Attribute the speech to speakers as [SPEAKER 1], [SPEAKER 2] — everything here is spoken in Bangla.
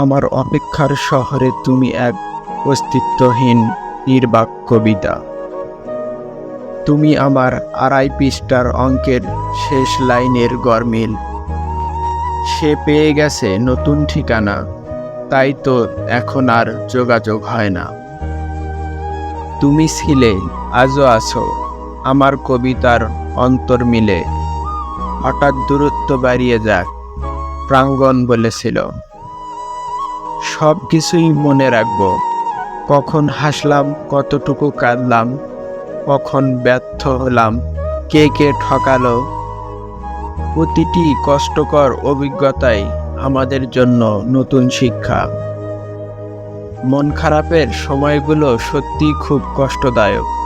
[SPEAKER 1] আমার অপেক্ষার শহরে তুমি এক অস্তিত্বহীন নির্বাক কবিতা তুমি আমার আড়াই পৃষ্ঠার অঙ্কের শেষ লাইনের গরমিল। সে পেয়ে গেছে নতুন ঠিকানা, তাই তো এখন আর যোগাযোগ হয় না। তুমি ছিলে, আজও আছো, আমার কবিতার অন্তর মিলে হঠাৎ দূরত্ব বাড়িয়ে যাক, প্রাঙ্গণ বলেছিল। সব কিছুই মনে রাখব। কখন হাসলাম, কতটুকু কাঁদলাম, কখন ব্যর্থ হলাম, কে কে ঠকালো। প্রতিটি কষ্টকর অভিজ্ঞতাই আমাদের জন্য নতুন শিক্ষা। মন খারাপের সময়গুলো সত্যি খুব কষ্টদায়ক।